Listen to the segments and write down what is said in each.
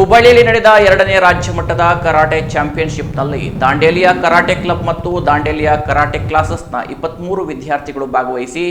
ಹುಬ್ಬಳ್ಳಿಯಲ್ಲಿ ನಡೆದ ಎರಡನೇ ರಾಜ್ಯ ಮಟ್ಟದ ಕರಾಟೆ ಚಾಂಪಿಯನ್ಶಿಪ್ನಲ್ಲಿ ದಾಂಡೇಲಿಯ ಕರಾಟೆ ಕ್ಲಬ್ ಮತ್ತು ದಾಂಡೇಲಿಯ ಕರಾಟೆ ಕ್ಲಾಸಸ್ನ ಇಪ್ಪತ್ತ್ಮೂರು ವಿದ್ಯಾರ್ಥಿಗಳು ಭಾಗವಹಿಸಿ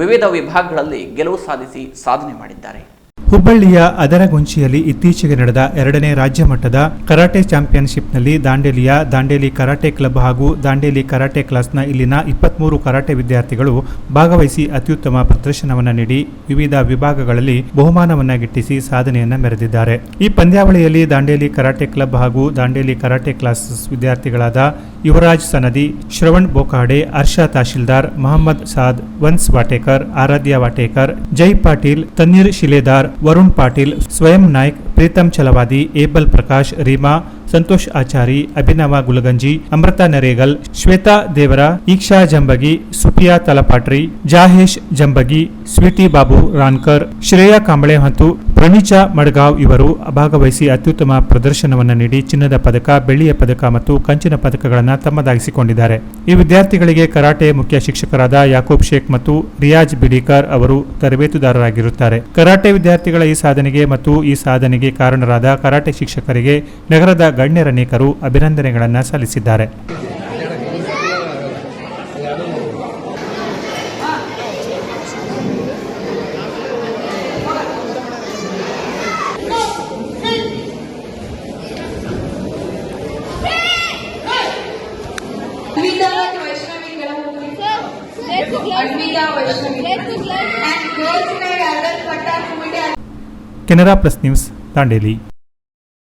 ವಿವಿಧ ವಿಭಾಗಗಳಲ್ಲಿ ಗೆಲುವು ಸಾಧಿಸಿ ಸಾಧನೆ ಮಾಡಿದ್ದಾರೆ. ಹುಬ್ಬಳ್ಳಿಯ ಅದರಗುಂಚಿಯಲ್ಲಿ ಇತ್ತೀಚೆಗೆ ನಡೆದ ಎರಡನೇ ರಾಜ್ಯ ಮಟ್ಟದ ಕರಾಟೆ ಚಾಂಪಿಯನ್ಶಿಪ್ನಲ್ಲಿ ದಾಂಡೇಲಿಯ ದಾಂಡೇಲಿ ಕರಾಟೆ ಕ್ಲಬ್ ಹಾಗೂ ದಾಂಡೇಲಿ ಕರಾಟೆ ಕ್ಲಾಸ್ನ ಇಲ್ಲಿನ ಇಪ್ಪತ್ಮೂರು ಕರಾಟೆ ವಿದ್ಯಾರ್ಥಿಗಳು ಭಾಗವಹಿಸಿ ಅತ್ಯುತ್ತಮ ಪ್ರದರ್ಶನವನ್ನು ನೀಡಿ ವಿವಿಧ ವಿಭಾಗಗಳಲ್ಲಿ ಬಹುಮಾನವನ್ನ ಗಿಟ್ಟಿಸಿ ಸಾಧನೆಯನ್ನು ಮೆರೆದಿದ್ದಾರೆ. ಈ ಪಂದ್ಯಾವಳಿಯಲ್ಲಿ ದಾಂಡೇಲಿ ಕರಾಟೆ ಕ್ಲಬ್ ಹಾಗೂ ದಾಂಡೇಲಿ ಕರಾಟೆ ಕ್ಲಾಸ್ ವಿದ್ಯಾರ್ಥಿಗಳಾದ ಯುವರಾಜ್ ಸನದಿ, ಶ್ರವಣ್ ಬೋಕಾಡೆ, ಹರ್ಷ ತಹಶೀಲ್ದಾರ್, ಮೊಹಮ್ಮದ್ ಸಾದ್, ವನ್ಸ್ ವಾಟೇಕರ್, ಆರಾಧ್ಯ ವಾಟೇಕರ್, ಜೈ ಪಾಟೀಲ್ ತನ್ನೀರ್ ಶಿಲೇದಾರ್ ವರುಣ್ ಪಾಟೀಲ್, ಸ್ವಯಂ ನಾಯ್ಕ್ ಪ್ರೀತಮ್ ಛಲವಾದಿ, ಏಬಲ್ ಪ್ರಕಾಶ್, ರೀಮಾ, ಸಂತೋಷ್ ಆಚಾರಿ, ಅಭಿನವ ಗುಲಗಂಜಿ, ಅಮೃತ ನರೇಗಲ್, ಶ್ವೇತಾ ದೇವರ, ಈಕ್ಷಾ ಜಂಬಗಿ ಸುಪಿಯಾ ತಲಪಾಟ್ರಿ, ಜಾಹೇಶ್ ಜಂಬಗಿ, ಸ್ವೀಟಿ ಬಾಬು ರಾನ್ಕರ್, ಶ್ರೇಯಾ ಕಾಂಬಳೆ ಮತ್ತು ಪ್ರಣೀಚಾ ಮಡ್ಗಾವ್ ಇವರು ಭಾಗವಹಿಸಿ ಅತ್ಯುತ್ತಮ ಪ್ರದರ್ಶನವನ್ನು ನೀಡಿ ಚಿನ್ನದ ಪದಕ, ಬೆಳ್ಳಿಯ ಪದಕ ಮತ್ತು ಕಂಚಿನ ಪದಕಗಳನ್ನು ತಮ್ಮದಾಗಿಸಿಕೊಂಡಿದ್ದಾರೆ. ಈ ವಿದ್ಯಾರ್ಥಿಗಳಿಗೆ ಕರಾಟೆ ಮುಖ್ಯ ಶಿಕ್ಷಕರಾದ ಯಾಕೂಬ್ ಶೇಖ್ ಮತ್ತು ರಿಯಾಜ್ ಬಿಡಿಕರ್ ಅವರು ತರಬೇತುದಾರರಾಗಿರುತ್ತಾರೆ. ಕರಾಟೆ ವಿದ್ಯಾರ್ಥಿಗಳ ಈ ಸಾಧನೆಗೆ ಮತ್ತು ಈ ಸಾಧನೆಗೆ ಕಾರಣರಾದ ಕರಾಟೆ ಶಿಕ್ಷಕರಿಗೆ ನಗರದ ಗಣ್ಯರ ಅನೇಕರು ಅಭಿನಂದನೆಗಳನ್ನು ಸಲ್ಲಿಸಿದ್ದಾರೆ. Kanara plus news Thandeli.